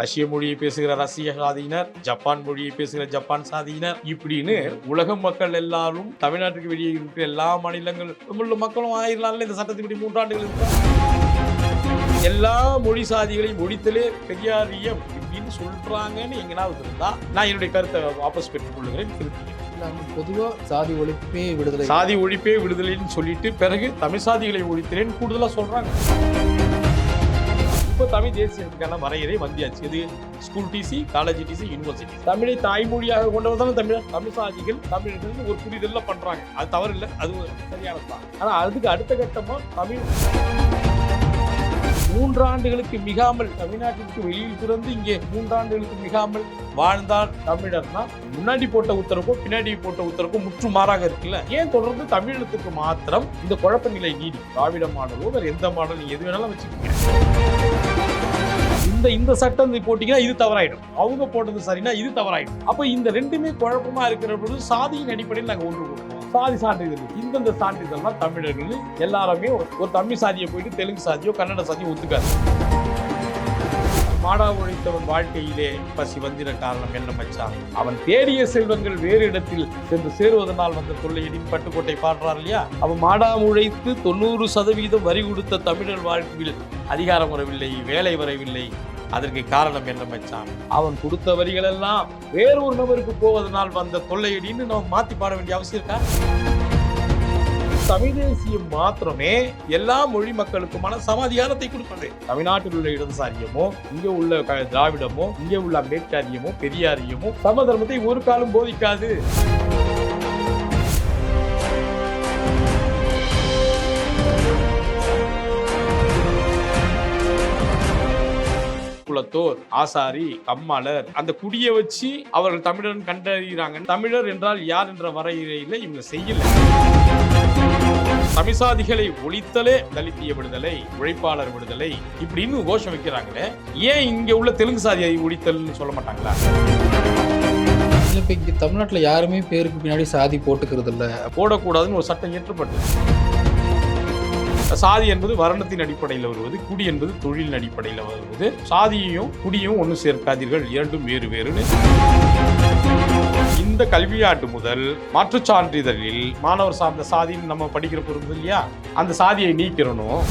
ரஷ்ய மொழியை பேசுகிற ரஷ்ய சாதியினர் ஜப்பான் மொழியை பேசுகிற ஜப்பான் சாதியினர் இப்படின்னு உலக மக்கள் எல்லாரும் தமிழ்நாட்டுக்கு வெளியே இருக்கிற எல்லா மாநிலங்கள் உள்ள மக்களும் ஆயிரலாம்ல இந்த சட்டத்தின்படி மூன்றாண்டுகள் எல்லா மொழி சாதிகளையும் ஒழித்தலே பெரியாரியம் இப்படின்னு சொல்றாங்கன்னு எங்கனாவது இருந்தா நான் என்னுடைய கருத்தை வாபஸ் பெற்றுக் கொள்கிறேன் இல்லாமல் பொதுவாக சாதி ஒழிப்பே விடுதலை. சாதி ஒழிப்பே விடுதலைன்னு சொல்லிட்டு பிறகு தமிழ் சாதிகளை ஒழித்தேன்னு கூடுதலா சொல்றாங்க. இப்போ தமிழ் தேசியத்துக்கான வரையறை வந்தியாச்சு. இது school TC college TC university தமிழை தாய்மொழியாக கொண்டவர்தான் தமிழ் தமிழ் சாதிகள் தமிழர்கள் ஒரு புரிதலில் பண்ணுறாங்க அது தவறு இல்லை அது ஒரு சரியானது தான் ஆனால் அதுக்கு அடுத்த கட்டமாக தமிழ் மூன்றாண்டுகளுக்கு மிகாமல் தமிழ்நாட்டிற்கு வெளியில் பிறந்து இங்கே மூன்றாண்டுகளுக்கு மிகாமல் வாழ்ந்தால் தமிழர்னா முன்னாடி போட்ட உத்தரவுக்கும் பின்னாடி போட்ட உத்தரவுக்கும் முற்று மாறாக இருக்குல்ல? ஏன் தொடர்ந்து தமிழகத்துக்கு மாத்திரம் இந்த குழப்ப நிலை நீடி? திராவிட மாடலோ வேற எந்த மாடல் எது வேணாலும் வச்சுக்கோங்க இந்த இந்த சட்டம் இது போட்டீங்கன்னா இது தவறாயிடும். அவங்க போட்டது சரின்னா இது தவறாயிடும். அப்ப இந்த ரெண்டுமே குழப்பமா இருக்கிற பொழுது சாதியின் அடிப்படையில் நாங்கள் ஒன்று கூடுவோம் சாதி சான்றிதழ் இந்தந்த சான்றிதழ்லாம் தமிழர்கள் எல்லாருமே ஒரு தமிழ் சாதியை போயிட்டு தெலுங்கு சாதியோ கன்னட சாதியோ ஒத்துக்காது. மாடா உழைத்தவன் வாழ்க்கையிலே பசி வந்திட காரணம் என்ன மச்சான்? அவன் தேடிய செல்வங்கள் வேறு இடத்தில் சென்று சேருவதனால் வந்த தொல்லையடின் பட்டுக்கோட்டை பாடுறார் இல்லையா? அவன் மாடா உழைத்து தொண்ணூறு சதவீதம் வரி கொடுத்த தமிழர் வாழ்க்கையில் அதிகாரம் வரவில்லை வேலை வரவில்லை. அதற்கு காரணம் என்ன மச்சான்? அவன் கொடுத்த வரிகள் எல்லாம் வேறொரு நபருக்கு போவதனால் வந்த தொல்லையடின்னு நம்ம மாத்தி பாட வேண்டிய அவசியம் இருக்கா? தமிழ் தேசியம் மாத்திரமே எல்லா மொழி மக்களுக்குமான சமாதிகாரத்தை கொடுப்பது தமிழ்நாட்டில் உள்ள இடதுசாரியமோ இங்க உள்ள க- திராவிடமோ இங்க உள்ள அம்பேத்கரியமோ பெரியாரியமோ சமதர்மத்தை ஒரு காலம் போதிக்காது. குலத்தோர் ஆசாரி கம்மாளர். அந்த குடியை வச்சு அவர்கள் தமிழன் கண்டறிகிறாங்க. தமிழர் என்றால் யார் என்ற வரையறையில இவங்க செய்யல. தமிழ்சாதிகளை ஒழித்தலே தலித்திய விடுதலை உழைப்பாளர் விடுதலை இப்படின்னு கோஷம் வைக்கிறாங்களே ஏன் இங்க உள்ள தெலுங்கு சாதியை ஒழித்தல்னு சொல்ல மாட்டாங்களா? இப்போ இங்கே தமிழ்நாட்டில் யாருமே பேருக்கு பின்னாடி சாதி போட்டுக்கிறது இல்லை போடக்கூடாதுன்னு ஒரு சட்டம் இயற்றப்பட்டது சாதி என்பது வர்ணத்தின் அடிப்படையில் வருவது குடி என்பது தொழிலின் அடிப்படையில் வருவது. சாதியையும் குடியும் ஒன்று சேர்க்காதீர்கள். இரண்டும் வேறு வேறுன்னு. இந்த கல்வியாண்டு முதல் மாற்றுச் சான்றிதழில் மாணவர் சார்ந்த சாதின்னு நம்ம படிக்கிற பொருள் இல்லையா? அந்த சாதியை நீக்கிறணும்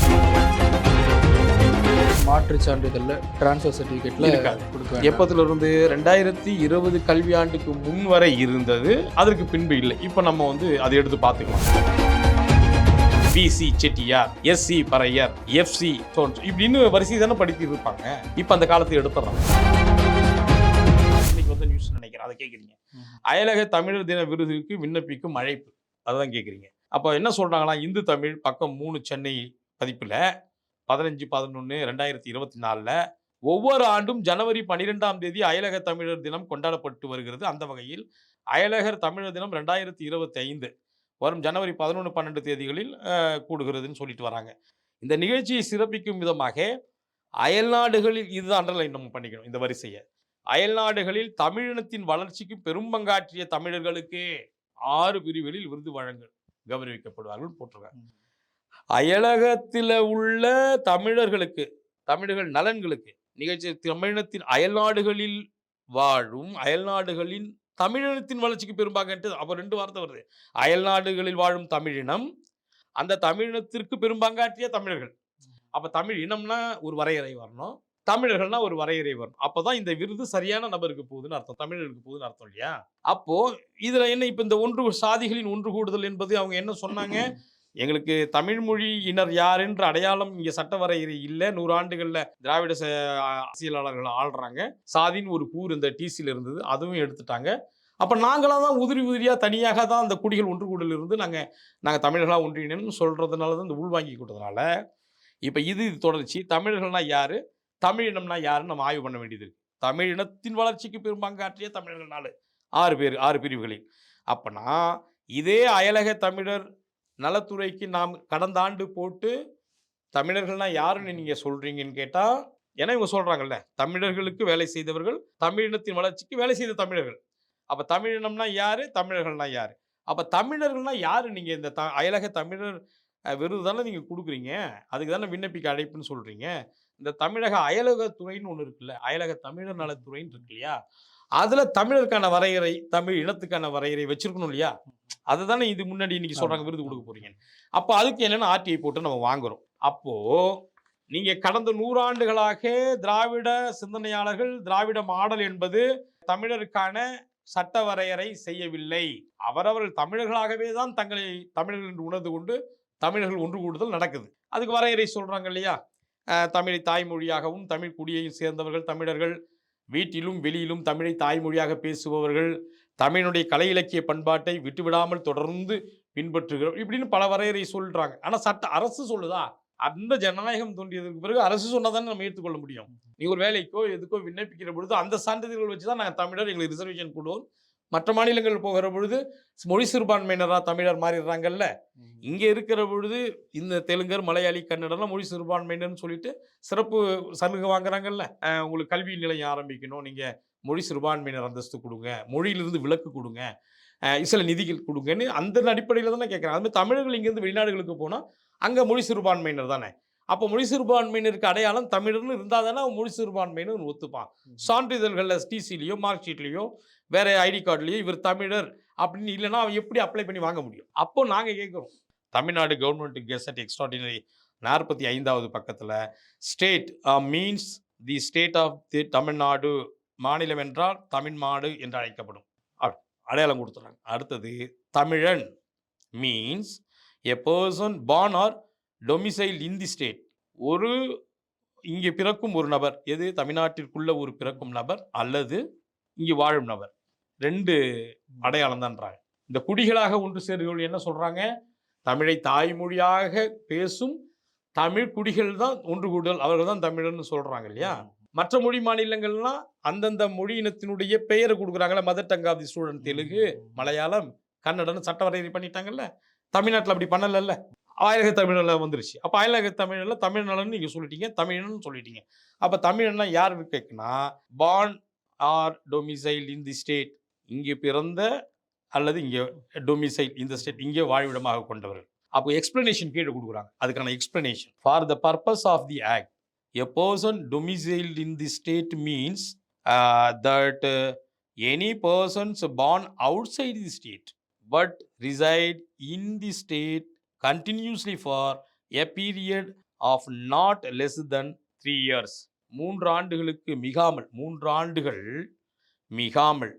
மாற்றுச் சான்றிதழில் டிரான்ஸ்ஃபர் சர்டிஃபிகேட்டில். கொடுக்க. எப்பத்துல இருந்து ரெண்டாயிரத்தி இருபது கல்வியாண்டுக்கு முன் வரை இருந்தது. அதற்கு பின்பு இல்லை. இப்போ நம்ம வந்து அதை எடுத்து பார்த்துக்கலாம். BC Chettiar SC Paraiyar FC இப்படின்னு வரிசை தானே படித்து இருப்பாங்க. இப்போ அந்த காலத்தை எடுத்துடுறாங்க இன்னைக்கு வந்து நியூஸ் நினைக்கிறேன். அதை கேட்குறீங்க. அயலக தமிழர் தின விருதுக்கு விண்ணப்பிக்கும் அழைப்பு. அதுதான் கேட்குறீங்க அப்போ என்ன சொல்றாங்களா இந்து தமிழ் பக்கம் மூணு சென்னை பதிப்பில் பதினஞ்சு பதினொன்று ரெண்டாயிரத்தி இருபத்தி நாலில் ஒவ்வொரு ஆண்டும் ஜனவரி பன்னிரெண்டாம் தேதி அயலக தமிழர் தினம் கொண்டாடப்பட்டு வருகிறது. அந்த வகையில் அயலகர் தமிழர் தினம் ரெண்டாயிரத்தி இருபத்தி ஐந்து. வரும் ஜனவரி பதினொன்று பன்னெண்டு தேதிகளில் கூடுகிறதுன்னு சொல்லிட்டு வராங்க. இந்த நிகழ்ச்சியை சிறப்பிக்கும் விதமாக அயல்நாடுகளில் இதுதான் அண்டர்லைன் நம்ம பண்ணிக்கணும் இந்த வரிசையை. அயல்நாடுகளில் தமிழினத்தின் வளர்ச்சிக்கு பெரும் பங்காற்றிய தமிழர்களுக்கு ஆறு பிரிவுகளில் விருது வழங்க கௌரவிக்கப்படுவார்கள் போட்டிருக்காங்க. அயலகத்தில் உள்ள தமிழர்களுக்கு தமிழர்கள் நலன்களுக்கு நிகழ்ச்சி தமிழினத்தின் அயல்நாடுகளில் வாழும் அயல்நாடுகளின் தமிழினத்தின் வளர்ச்சிக்கு பெரும்பாங்கன்ட்டு அப்போ ரெண்டு வார்த்தை வருது. அயல்நாடுகளில் வாழும் தமிழினம் அந்த தமிழினத்திற்கு பெரும்பாங்காற்றிய தமிழர்கள். அப்போ தமிழ் இனம்னா ஒரு வரையறை வரணும். தமிழர்கள்னா ஒரு வரையறை வரும் அப்பதான் இந்த விருது சரியான நபருக்கு போகுதுன்னு அர்த்தம். தமிழருக்கு போகுதுன்னு அர்த்தம் இல்லையா? அப்போ இதுல என்ன இப்ப இந்த ஒன்று சாதிகளின் ஒன்று கூடுதல் என்பது அவங்க என்ன சொன்னாங்க? எங்களுக்கு தமிழ் மொழியினர் யார் யாருன்ற அடையாளம் இங்க சட்டவரையறை இல்லை. நூறு திராவிட ச- அரசியலாளர்கள் ஆள்றாங்க. சாதின்னு ஒரு கூறு இந்த டிசியில் இருந்தது. அதுவும் எடுத்துட்டாங்க. அப்ப நாங்களாக தான் உதிரி உதிரியா தனியாக தான் அந்த குடிகள் ஒன்று கூடல இருந்து நாங்க நாங்க தமிழர்களா ஒன்றிணைன்னு சொல்றதுனால தான் இந்த உள்வாங்கி கொடுத்ததுனால இப்ப இது இது தொடர்ச்சி. தமிழர்கள்னா யாரு? தமிழினம்னா யாருன்னு நம்ம ஆய்வு பண்ண வேண்டியது தமிழினத்தின் வளர்ச்சிக்கு பெரும்பாங்காற்றிய தமிழர்கள் நாலு ஆறு பேர் ஆறு பிரிவுகளில். அப்பனா இதே அயலக தமிழர் நலத்துறைக்கு நாம் கடந்த ஆண்டு போட்டு தமிழர்கள்னா யாருன்னு நீங்கள் சொல்கிறீங்கன்னு கேட்டால் ஏன்னா இவங்க சொல்கிறாங்கல்ல தமிழர்களுக்கு வேலை செய்தவர்கள் தமிழினத்தின் வளர்ச்சிக்கு வேலை செய்த தமிழர்கள். அப்போ தமிழினம்னா யார்? தமிழர்கள்னா யார்? அப்போ தமிழர்கள்னா யார் நீங்கள் இந்த த அயலக தமிழர் விருது தானே நீங்கள் கொடுக்குறீங்க? அதுக்கு தானே விண்ணப்பிக்க அழைப்புன்னு சொல்கிறீங்க இந்த தமிழக அயலகத்துறைன்னு ஒன்று இருக்குல்ல அயலக தமிழர் நலத்துறைன்னு இருக்கு இல்லையா? அதுல தமிழருக்கான வரையறை தமிழ் இனத்துக்கான வரையறை வச்சிருக்கணும் இல்லையா? அதுதானே இது முன்னாடி இன்னைக்கு சொல்றாங்க விருது கொடுக்க போறீங்க அப்போ அதுக்கு என்னென்ன ஆர்டிஐ போட்டு நம்ம வாங்குறோம்? அப்போ நீங்க கடந்த நூறாண்டுகளாக திராவிட சிந்தனையாளர்கள் திராவிட மாடல் என்பது தமிழருக்கான சட்ட வரையறை செய்யவில்லை. அவரவர்கள் தமிழர்களாகவே தான் தங்களை தமிழர்கள் என்று உணர்ந்து கொண்டு தமிழர்கள் ஒன்று கூடுதல் நடக்குது. அதுக்கு வரையறை சொல்றாங்க இல்லையா? தமிழை தாய்மொழியாகவும் தமிழ் குடியையும் சேர்ந்தவர்கள் தமிழர்கள் வீட்டிலும் வெளியிலும் தமிழை தாய்மொழியாக பேசுபவர்கள் தமிழனுடைய கலை இலக்கிய பண்பாட்டை விட்டுவிடாமல் தொடர்ந்து பின்பற்றுகிறோம் இப்படின்னு பல வரையறை சொல்றாங்க. ஆனால் சட்ட அரசு சொல்லுதா? அந்த ஜனநாயகம் தோன்றியதற்கு பிறகு அரசு சொன்னதானே நம்ம ஏற்றுக்கொள்ள முடியும். நீ ஒரு வேலைக்கோ எதுக்கோ விண்ணப்பிக்கிற பொழுது அந்த சான்றிதழ்கள் வச்சு தான் நாங்கள் தமிழர் எங்களுக்கு ரிசர்வேஷன் கொடுவோம். மற்ற மாநிலங்கள் போகிற பொழுது மொழி சிறுபான்மையினரா தமிழர் மாறிடுறாங்கல்ல. இங்கே இருக்கிற பொழுது இந்த தெலுங்கர் மலையாளி கன்னடம்லாம் மொழி சிறுபான்மையினர்னு சொல்லிட்டு சிறப்பு சலுகை வாங்குறாங்கல்ல. உங்களுக்கு கல்வி நிலையம் ஆரம்பிக்கணும். நீங்கள் மொழி சிறுபான்மையினர் அந்தஸ்து கொடுங்க. மொழியிலிருந்து விலக்கு கொடுங்க. சில நிதிகள் கொடுங்கன்னு அந்த அடிப்படையில் தானே கேட்குறாங்க அதுமாதிரி தமிழர்கள் இங்கேருந்து வெளிநாடுகளுக்கு போனால் அங்கே மொழி சிறுபான்மையினர் தானே. அப்போ மொழி சிறுபான்மையினருக்கு அடையாளம் தமிழர்னு இருந்தால் தானே அவன் மொழி சிறுபான்மையினர் ஒத்துப்பான். சான்றிதழ்களில் டிசிலையோ மார்க் ஷீட்லேயோ வேற ஐடி கார்டுலையோ இவர் தமிழர் அப்படின்னு இல்லைன்னா அவன் எப்படி அப்ளை பண்ணி வாங்க முடியும்? அப்போ நாங்கள் கேட்குறோம் தமிழ்நாடு கவர்மெண்ட் கெசட் எக்ஸ்ட்ராடினரி நாற்பத்தி ஐந்தாவது பக்கத்தில் state means the state of the Tamil Nadu மாநிலம் என்றால் தமிழ்நாடு என்று அழைக்கப்படும். அடையாளம் கொடுத்துறாங்க. அடுத்தது தமிழன் means a person born or domicile in the state ஒரு இங்கே பிறக்கும் ஒரு நபர் எது? தமிழ்நாட்டிற்குள்ள ஒரு பிறக்கும் நபர் அல்லது இங்கே வாழும் நபர். ரெண்டு அடையாளம் தான்றாங்க இந்த குடிகளாக ஒன்று சேர்கள் என்ன சொல்றாங்க? தமிழை தாய்மொழியாக பேசும் தமிழ் குடிகள் தான் ஒன்று கூடுதல். அவர்கள் தான் தமிழர்னு சொல்றாங்க இல்லையா? மற்ற மொழி மாநிலங்கள்லாம் அந்தந்த மொழி இனத்தினுடைய பெயரை கொடுக்குறாங்கல்ல. Mother tongue of the student Telugu Malayalam கன்னடன்னு சட்ட வரையறை பண்ணிட்டாங்கல்ல. தமிழ்நாட்டில் அப்படி பண்ணலல்ல. அயலக தமிழில் வந்துருச்சு. அப்போ அயலக தமிழில் தமிழ் நீங்கள் சொல்லிட்டீங்க தமிழன்னு சொல்லிட்டீங்க. அப்போ தமிழ்னா யார் கேட்குனா born or domicile in the state இங்கே பிறந்த அல்லது இங்கே டொமிசைல் இந்த ஸ்டேட் இங்கே வாழ்விடமாக கொண்டவர்கள். அப்போ எக்ஸ்பிளனேஷன் கீழே கொடுக்குறாங்க. அதுக்கான explanation for the purpose of the act a person domiciled in the state means that any persons born outside the state but reside in the state continuously for a period of not less than three years மூன்று ஆண்டுகளுக்கு மிகாமல் மூன்று ஆண்டுகள் மிகாமல்.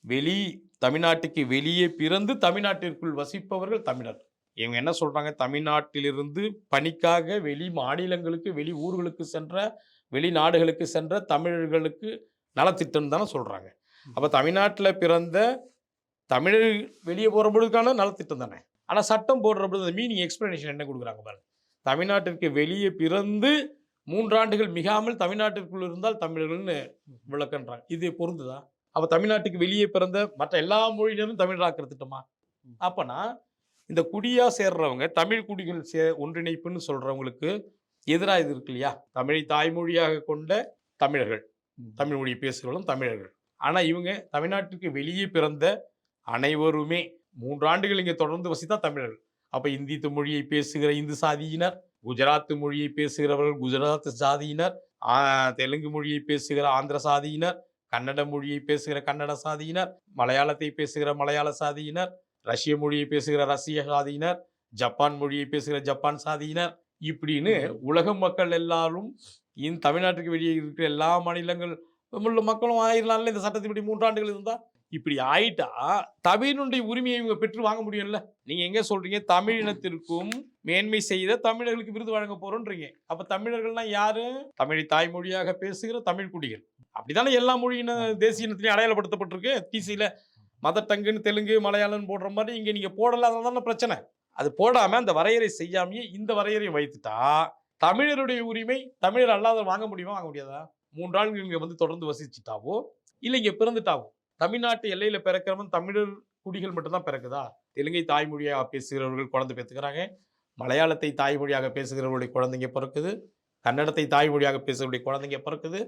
வெளி தமிழ்நாட்டுக்கு வெளியே பிறந்து தமிழ்நாட்டிற்குள் வசிப்பவர்கள் தமிழர். இவங்க என்ன சொல்றாங்க? தமிழ்நாட்டிலிருந்து பணிக்காக வெளி மாநிலங்களுக்கு வெளி ஊர்களுக்கு சென்ற வெளிநாடுகளுக்கு சென்ற தமிழர்களுக்கு நலத்திட்டம் தானே சொல்றாங்க. அப்ப தமிழ்நாட்டில் பிறந்த தமிழர் வெளியே போகிற பொழுதுக்கான நலத்திட்டம் தானே? ஆனால் சட்டம் போடுற பொழுது அந்த மீனிங் எக்ஸ்பிளனேஷன் என்ன கொடுக்குறாங்க பாருங்க. தமிழ்நாட்டிற்கு வெளியே பிறந்து மூன்றாண்டுகள் மிகாமல் தமிழ்நாட்டிற்குள் இருந்தால் தமிழர்கள்னு விளக்கன்றாங்க. இது பொருந்துதா? அப்போ தமிழ்நாட்டுக்கு வெளியே பிறந்த மற்ற எல்லா மொழியினரும் தமிழராக்கிற திட்டமா அப்பனா இந்த குடியா சேர்றவங்க தமிழ் குடிகள் சே ஒன்றிணைப்புன்னு சொல்றவங்களுக்கு எதிராக இது இருக்கு இல்லையா? தமிழை தாய்மொழியாக கொண்ட தமிழர்கள். தமிழ் மொழி பேசுகிறவர்களும் தமிழர்கள். ஆனா இவங்க தமிழ்நாட்டுக்கு வெளியே பிறந்த அனைவருமே மூன்றாண்டுகள் இங்கே தொடர்ந்து வசித்தா தமிழர்கள். அப்ப இந்தி மொழியை பேசுகிற இந்து சாதியினர் குஜராத் மொழியை பேசுகிறவர்கள் குஜராத் சாதியினர் தெலுங்கு மொழியை பேசுகிற ஆந்திர சாதியினர் கன்னட மொழியை பேசுகிற கன்னட சாதியினர் மலையாளத்தை பேசுகிற மலையாள சாதியினர் ரஷ்ய மொழியை பேசுகிற ரஷ்ய சாதியினர் ஜப்பான் மொழியை பேசுகிற ஜப்பான் சாதியினர் இப்படின்னு உலக மக்கள் எல்லாரும் இந்த தமிழ்நாட்டுக்கு வெளியே இருக்கிற எல்லா மாநிலங்கள் உள்ள மக்களும் ஆயிரலாம்ல இந்த சட்டத்தின்படி மூன்றாண்டுகள் இருந்தா? இப்படி ஆயிட்டா தமிழினுடைய உரிமையை இவங்க பெற்று வாங்க முடியும்ல? நீங்க எங்க சொல்றீங்க? தமிழினத்திற்கும் மேன்மை செய்த தமிழர்களுக்கு விருது வழங்க போறோன்றீங்க. அப்ப தமிழர்கள்னா யாரு? தமிழை தாய்மொழியாக பேசுகிற தமிழ் குடிகள். அப்படித்தானே எல்லா மொழியின தேசிய இனத்திலையும் அடையாளப்படுத்தப்பட்டிருக்கு. டிசியில மதர் டங்குன்னு தெலுங்கு மலையாளம் போடுற மாதிரி இங்க நீங்க போடல தானே பிரச்சனை. அது போடாம அந்த வரையறை செய்யாமையே இந்த வரையறையை வைத்துட்டா தமிழருடைய உரிமை தமிழர் அல்லாத வாங்க முடியுமா? வாங்க முடியாதா? மூன்றாண்டு இங்க வந்து தொடர்ந்து வசிச்சுட்டாவோ? இல்லை இங்க பிறந்துட்டாவோ? தமிழ்நாட்டு எல்லையில பிறக்கிறவன் தமிழர் குடிகள் மட்டும்தான் பிறக்குதா? தெலுங்கை தாய்மொழியாக பேசுகிறவர்கள் குழந்தை பெற்றுக்கிறாங்க. மலையாளத்தை தாய்மொழியாக பேசுகிறவர்களுடைய குழந்தைங்க பிறக்குது. கன்னடத்தை தாய்மொழியாக பேசுகிறவருடைய குழந்தைங்க பிறக்குது.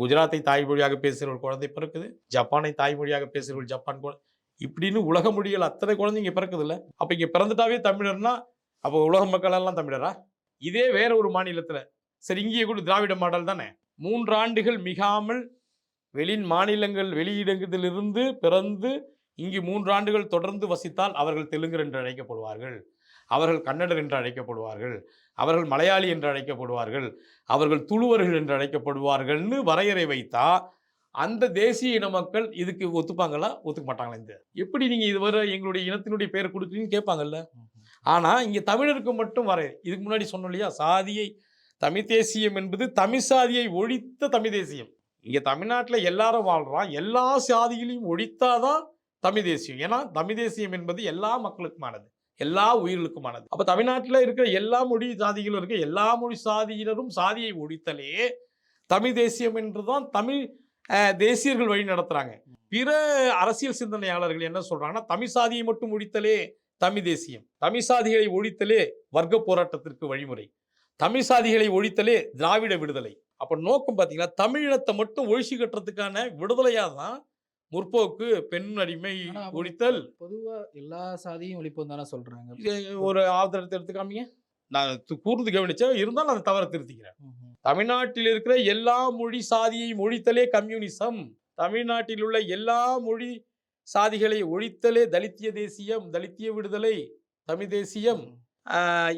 குஜராத்தை தாய்மொழியாக பேசுகிறவர்கள் குழந்தை பிறக்குது. ஜப்பானை தாய்மொழியாக பேசுகிறவர்கள் ஜப்பான் குழந்தை இப்படின்னு உலக மொழிகள் அத்தனை குழந்தைங்க பிறக்குது இல்ல அப்ப இங்க பிறந்துட்டாவே தமிழர்னா அப்போ உலக மக்கள் எல்லாம் தமிழரா? இதே வேற ஒரு மாநிலத்துல. சரி இங்கேயே கூட திராவிட மாடல் தானே? மூன்று ஆண்டுகள் மிகாமல் வெளி மாநிலங்கள் வெளியிடங்களிலிருந்து பிறந்து இங்கு மூன்று ஆண்டுகள் தொடர்ந்து வசித்தால் அவர்கள் தெலுங்கர் என்று அழைக்கப்படுவார்கள். அவர்கள் கன்னடர் என்று அழைக்கப்படுவார்கள். அவர்கள் மலையாளி என்று அழைக்கப்படுவார்கள். அவர்கள் துளுவர்கள் என்று அழைக்கப்படுவார்கள்னு வரையறை வைத்தா அந்த தேசிய இன மக்கள் இதுக்கு ஒத்துப்பாங்களா? ஒத்துக்க மாட்டாங்களா இந்த? எப்படி நீங்கள் இதுவரை எங்களுடைய இனத்தினுடைய பெயர் கொடுக்குறீங்கன்னு கேட்பாங்கல்ல? ஆனால் இங்கே தமிழருக்கு மட்டும் வர இதுக்கு முன்னாடி சொன்னோம் இல்லையா? சாதியை தமிழ் தேசியம் என்பது தமிழ் சாதியை ஒழித்த தமிழ் தேசியம். இங்கே தமிழ்நாட்டில் எல்லாரும் வாழ்கிறான் எல்லா சாதிகளையும் ஒழித்தாதான் தமிழ் தேசியம். ஏன்னா தமிழ் தேசியம் என்பது எல்லா மக்களுக்குமானது. எல்லா உயிர்களுக்குமானது. அப்போ தமிழ்நாட்டில் இருக்கிற எல்லா மொழி சாதிகளும் இருக்க. எல்லா மொழி சாதியினரும் சாதியை ஒழித்தலே தமிழ் தேசியம் என்று தான் தமிழ் தேசியர்கள் வழி நடத்துகிறாங்க பிற அரசியல் சிந்தனையாளர்கள் என்ன சொல்கிறாங்கன்னா தமிழ் சாதியை மட்டும் ஒழித்தலே தமிழ் தேசியம். தமிழ் சாதிகளை ஒழித்தலே வர்க்க போராட்டத்திற்கு வழிமுறை. தமிழ் சாதிகளை ஒழித்தலே திராவிட விடுதலை. அப்ப நோக்கம் பாத்தீங்கன்னா தமிழினத்தை மட்டும் ஒழிச்சு கட்டுறதுக்கான விடுதலையா தான் முற்போக்கு பெண் அடிமை ஒழித்தல். பொதுவா எல்லா சாதியும் ஒழிப்போம் தானே சொல்றாங்க. இது ஒரு ஆதரத்தை எடுத்துக்காமீங்க. நான் கூர்ந்து கவனிச்சேன் இருந்தாலும் அதை தவற திருத்திக்கிறேன். தமிழ்நாட்டில் இருக்கிற எல்லா மொழி சாதியை ஒழித்தலே கம்யூனிசம். தமிழ்நாட்டில் உள்ள எல்லா மொழி சாதிகளை ஒழித்தலே தலித்திய தேசியம் தலித்திய விடுதலை தமிழ் தேசியம்.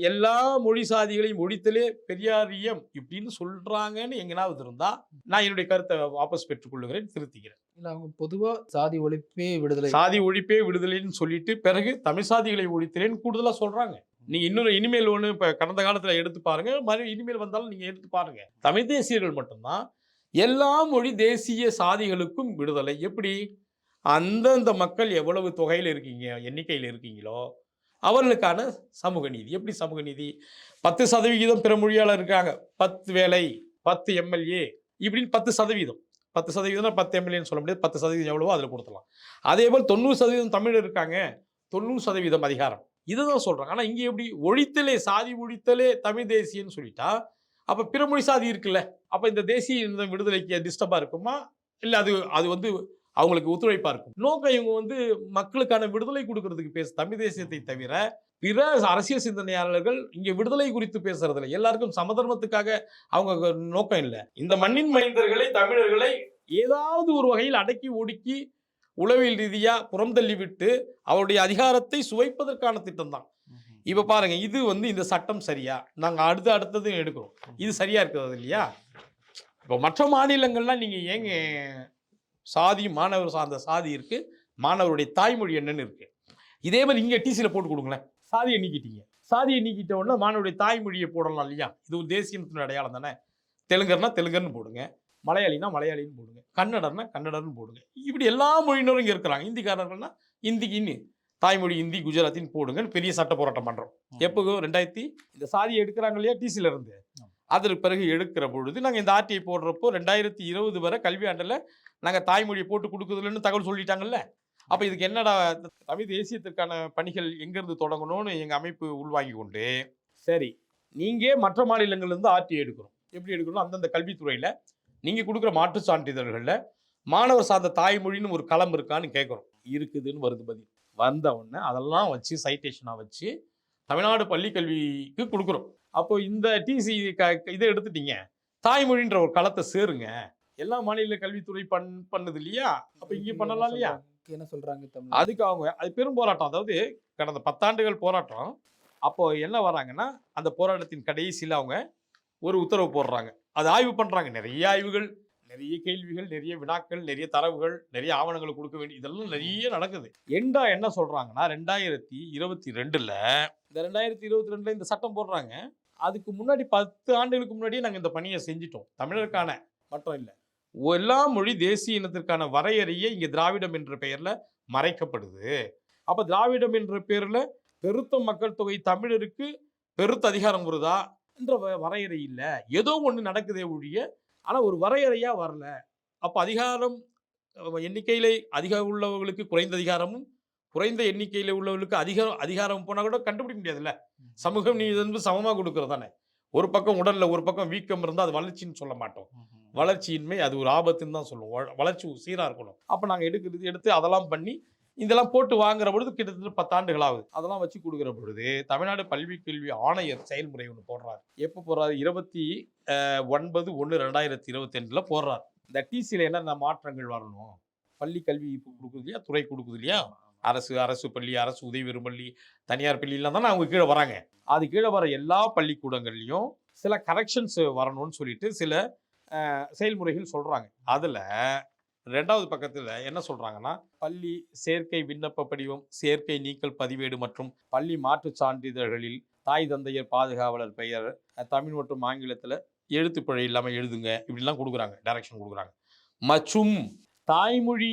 எல்லா மொழி சாதிகளையும் ஒழித்தலே பெரியாரியம் இப்படின்னு சொல்றாங்கன்னு எங்கனாவது இருந்தா நான் என்னுடைய கருத்தை வாபஸ் பெற்றுக்கொள்ளுகிறேன் திருத்திக்கிறேன் இல்ல அவங்க பொதுவா சாதி ஒழிப்பே விடுதலை. சாதி ஒழிப்பே விடுதலைன்னு சொல்லிட்டு பிறகு தமிழ் சாதிகளை ஒழித்தலேன்னு கூடுதலா சொல்றாங்க. நீங்க இன்னொரு இனிமேல் ஒண்ணு இப்ப கடந்த காலத்துல எடுத்து பாருங்க மறு இனிமேல் வந்தாலும் நீங்க எடுத்து பாருங்க. தமிழ் தேசியர்கள் மட்டும்தான் எல்லா மொழி தேசிய சாதிகளுக்கும் விடுதலை. எப்படி? அந்தந்த மக்கள் எவ்வளவு தொகையில் இருக்கீங்க எண்ணிக்கையில் இருக்கீங்களோ அவர்களுக்கான சமூக நீதி. எப்படி சமூக நீதி? பத்து சதவிகிதம் பிற மொழியாளர் இருக்காங்க. பத்து வேலை பத்து எம்எல்ஏ இப்படின்னு பத்து சதவீதம் பத்து சதவீதம் பத்து எம்எல்ஏன்னு சொல்ல முடியாது. பத்து சதவீதம் எவ்வளவோ அதில் கொடுத்துலாம் அதே போல் தொண்ணூறு சதவீதம் தமிழ் இருக்காங்க. தொண்ணூறு சதவீதம் அதிகாரம். இதுதான் சொல்கிறாங்க ஆனால் இங்கே எப்படி? ஒழித்தலே சாதி ஒழித்தலே தமிழ் தேசியன்னு சொல்லிட்டா அப்போ பிறமொழி சாதி இருக்குல்ல. அப்போ இந்த தேசிய விடுதலைக்கு டிஸ்டர்பாக இருக்குமா? இல்லை அது அது வந்து அவங்களுக்கு ஒத்துழைப்பா இருக்கும். நோக்கம் இவங்க வந்து மக்களுக்கான விடுதலை கொடுக்கறதுக்கு பேச தமிழ் தேசியத்தை தவிர பிற அரசியல் சிந்தனையாளர்கள் இங்க விடுதலை குறித்து பேசுறது இல்லை எல்லாருக்கும் சமதர்மத்துக்காக அவங்க நோக்கம் இல்லை. இந்த மண்ணின் மைந்தர்களை தமிழர்களை ஏதாவது ஒரு வகையில் அடக்கி ஒடுக்கி உளவியல் ரீதியா புறந்தள்ளி விட்டு அவருடைய அதிகாரத்தை சுவைப்பதற்கான திட்டம் தான். இப்ப பாருங்க இது வந்து இந்த சட்டம் சரியா? நாங்க அடுத்து அடுத்தது எடுக்கிறோம். இது சரியா இருக்கிறது இல்லையா? இப்போ மற்ற மாநிலங்கள்லாம் நீங்க ஏங்க சாதி மாணவர் சார்ந்த சாதி இருக்கு. மாணவருடைய தாய்மொழி என்னன்னு இருக்கு. இதே மாதிரி இங்க டிசியில போட்டு கொடுங்களேன். சாதியை நீக்கிட்டீங்க. சாதியை நீக்கிட்ட உடனே மாணவருடைய தாய்மொழியை போடலாம் இல்லையா? இது ஒரு தேசியத்தின் அடையாளம் தானே? தெலுங்கர்னா தெலுங்கர்னு போடுங்க. மலையாளினா மலையாளின்னு போடுங்க. கன்னடர்னா கன்னடர்னு போடுங்க. இப்படி எல்லா மொழியினரும் இங்கே இருக்கிறாங்க. இந்திக்காரர்கள்னா இந்திக்குன்னு தாய்மொழி இந்தி குஜராத்தின்னு போடுங்கன்னு பெரிய சட்ட போராட்டம் பண்ணுறோம் எப்போ ரெண்டாயிரத்தி இந்த சாதியை எடுக்கிறாங்க இல்லையா டிசில இருந்து. அதற்கு பிறகு எடுக்கிற பொழுது நாங்கள் இந்த ஆர்டிஐ போடுறப்போ ரெண்டாயிரத்தி இருபது வரை கல்வி ஆண்டில் நாங்கள் தாய்மொழியை போட்டு கொடுக்குறதுலன்னு தகவல் சொல்லிட்டாங்கல்ல. அப்போ இதுக்கு என்னடா தமிழ் தேசியத்திற்கான பணிகள் எங்கேருந்து தொடங்கணும்னு எங்கள் அமைப்பு உள்வாங்கி கொண்டு சரி நீங்கள் மற்ற மாநிலங்கள்லேருந்து ஆர்டி எடுக்கிறோம் எப்படி எடுக்கணும் அந்தந்த கல்வித்துறையில் நீங்கள் கொடுக்குற மாற்றுச் சான்றிதழ்களில் மாணவர் சார்ந்த தாய்மொழின்னு ஒரு களம் இருக்கான்னு கேட்குறோம் இருக்குதுன்னு வருது பதில். வந்த உடனே அதெல்லாம் வச்சு சைட்டேஷனாக வச்சு தமிழ்நாடு பள்ளிக்கல்விக்கு கொடுக்குறோம். அப்போ இந்த டிசி க இதை எடுத்துட்டீங்க. தாய்மொழின்ற ஒரு களத்தை சேருங்க. எல்லா மாநில கல்வித்துறை பண் பண்ணுது இல்லையா அப்போ இங்கே பண்ணலாம் இல்லையா? என்ன சொல்றாங்க அதுக்கு அவங்க அது பெரும் போராட்டம். அதாவது கடந்த பத்தாண்டுகள் போராட்டம். அப்போ என்ன வராங்கன்னா அந்த போராட்டத்தின் கடைசியில் அவங்க ஒரு உத்தரவு போடுறாங்க. அது ஆய்வு பண்றாங்க. நிறைய ஆய்வுகள் நிறைய கேள்விகள் நிறைய வினாக்கள் நிறைய தரவுகள் நிறைய ஆவணங்களை கொடுக்க வேண்டிய இதெல்லாம் நிறைய நடக்குது. எண்டா என்ன சொல்றாங்கன்னா ரெண்டாயிரத்தி இருபத்தி ரெண்டுல இந்த ரெண்டாயிரத்தி இருபத்தி ரெண்டுல இந்த சட்டம் போடுறாங்க. அதுக்கு முன்னாடி பத்து ஆண்டுகளுக்கு முன்னாடியே நாங்கள் இந்த பணியை செஞ்சிட்டோம். தமிழருக்கான. மட்டும் இல்லை. எல்லா மொழி தேசிய இனத்திற்கான வரையறையே இங்க திராவிடம் என்ற பெயர்ல மறைக்கப்படுது. அப்ப திராவிடம் என்ற பேர்ல பெருத்த மக்கள் தொகை தமிழருக்கு பெருத்த அதிகாரம் வருதா என்ற வ- வரையறை இல்லை. ஏதோ ஒண்ணு நடக்குதே ஒழிய ஆனா ஒரு வரையறையா வரல. அப்ப அதிகாரம் எண்ணிக்கையில அதிகம் உள்ளவர்களுக்கு குறைந்த அதிகாரமும் குறைந்த எண்ணிக்கையில உள்ளவர்களுக்கு அதிகாரம் அதிகாரம் போனா கூட கண்டுபிடிக்க முடியாதுல்ல. சமூகம் நீதி வந்து சமமா கொடுக்கறது தானே ஒரு பக்கம் உடல்ல ஒரு பக்கம் வீக்கம் இருந்தால் அது வளர்ச்சின்னு சொல்ல மாட்டோம். வளர்ச்சியின்மை அது ஒரு ஆபத்துன்னு தான் சொல்லுவோம். வளர்ச்சி சீராக இருக்கணும். அப்போ நாங்கள் எடுக்கிறது எடுத்து அதெல்லாம் பண்ணி இதெல்லாம் போட்டு வாங்குற பொழுது கிட்டத்தட்ட பத்தாண்டுகள் ஆகுது அதெல்லாம் வச்சு கொடுக்குற பொழுது தமிழ்நாடு பல்வி கல்வி ஆணையர் செயல்முறை ஒன்று போடுறாரு. எப்போ போடுறாரு? இருபத்தி ஒன்பது ஒன்று ரெண்டாயிரத்தி இருபத்தி ரெண்டுல போடுறாரு. இந்த டிசியில் என்னென்ன மாற்றங்கள் வரணும்? பள்ளி கல்வி இப்போ கொடுக்குது இல்லையா? துறை கொடுக்குது இல்லையா? அரசு அரசு பள்ளி அரசு உதவி பெறும் பள்ளி தனியார் பள்ளியெல்லாம் தானே அவங்க கீழே வராங்க. அது கீழே வர எல்லா பள்ளிக்கூடங்கள்லையும் சில கரெக்ஷன்ஸ் வரணும்னு சொல்லிட்டு சில செயல்முறைகள் சொல்கிறாங்க அதில் ரெண்டாவது பக்கத்தில் என்ன சொல்கிறாங்கன்னா பள்ளி சேர்க்கை விண்ணப்ப படிவம் சேர்க்கை நீக்கல் பதிவேடு மற்றும் பள்ளி மாற்றுச் சான்றிதழ்களில் தாய் தந்தையர் பாதுகாவலர் பெயர் தமிழ் மற்றும் ஆங்கிலத்துல எழுத்துப்பிழை இல்லாமல் எழுதுங்க இப்படிலாம் கொடுக்குறாங்க டைரக்ஷன் கொடுக்குறாங்க. மற்றும் தாய்மொழி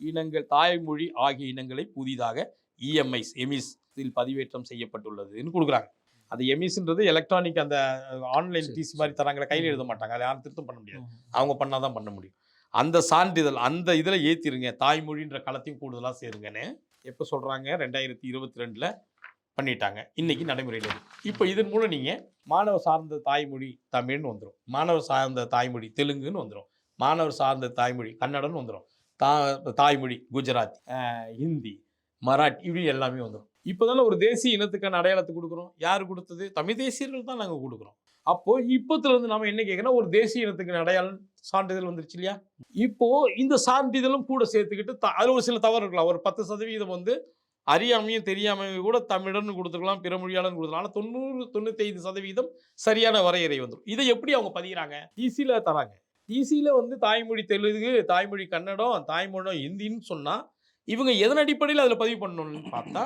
இனங்கள் தாய்மொழி ஆகிய இனங்களை புதிதாக இஎம்ஐஸ் எமிஸ் இதில் பதிவேற்றம் செய்யப்பட்டுள்ளதுன்னு கொடுக்குறாங்க. அது எமிஸ்ன்றது எலக்ட்ரானிக் அந்த ஆன்லைன் டிசி. மாதிரி தராங்களே கையில் எழுத மாட்டாங்க. அதை யாரும் திருத்தம் பண்ண முடியாது. அவங்க பண்ணால் தான் பண்ண முடியும். அந்த சான்றிதழ் அந்த இதில் ஏற்றிருங்க தாய்மொழின்ற களத்தையும் கூடுதலாக சேருங்கன்னு எப்போ சொல்கிறாங்க ரெண்டாயிரத்தி இருபத்தி ரெண்டில் பண்ணிட்டாங்க. இன்னைக்கு நடைமுறையில் இப்போ இதன் மூலம் நீங்கள் மாணவர் சார்ந்த தாய்மொழி தமிழ்னு வந்துடும் மாணவர் சார்ந்த தாய்மொழி தெலுங்குன்னு வந்துடும் மாணவர் சார்ந்த தாய்மொழி கன்னடம்னு வந்துடும் தா தாய்மொழி குஜராத்தி அஹ், ஹிந்தி மராட்டி இப்படி எல்லாமே வந்துடும் இப்போ தானே ஒரு தேசிய இனத்துக்கான அடையாளத்தை கொடுக்குறோம். யார் கொடுத்தது? தமிழ் தேசியர்கள் தான் நாங்கள் கொடுக்குறோம். அப்போது இப்போத்துலேருந்து நம்ம என்ன கேட்கணும் ஒரு தேசிய இனத்துக்கு அடையாளம் சான்றிதழ் வந்துருச்சு இல்லையா? இப்போது இந்த சான்றிதழும் கூட சேர்த்துக்கிட்டு த- அதுல ஒரு சில தவறு இருக்கலாம். ஒரு பத்து சதவீதம் வந்து அறியாமையும் தெரியாமையும் கூட தமிழன் கொடுத்துருக்கலாம் பிற மொழியாளன் கொடுத்துருக்கலாம். ஆனால் தொண்ணூறு தொண்ணூத்தைந்து சதவீதம் சரியான வரையறை வந்துடும் இதை எப்படி அவங்க பதிகிறாங்க ஈஸியில் தராங்க. ஈஸியில் வந்து தாய்மொழி தெலுங்கு தாய்மொழி கன்னடம் தாய்மொழி ஹிந்தின்னு சொன்னால் இவங்க எதன் அடிப்படையில் அதில் பதிவு பண்ணணும்னு பார்த்தா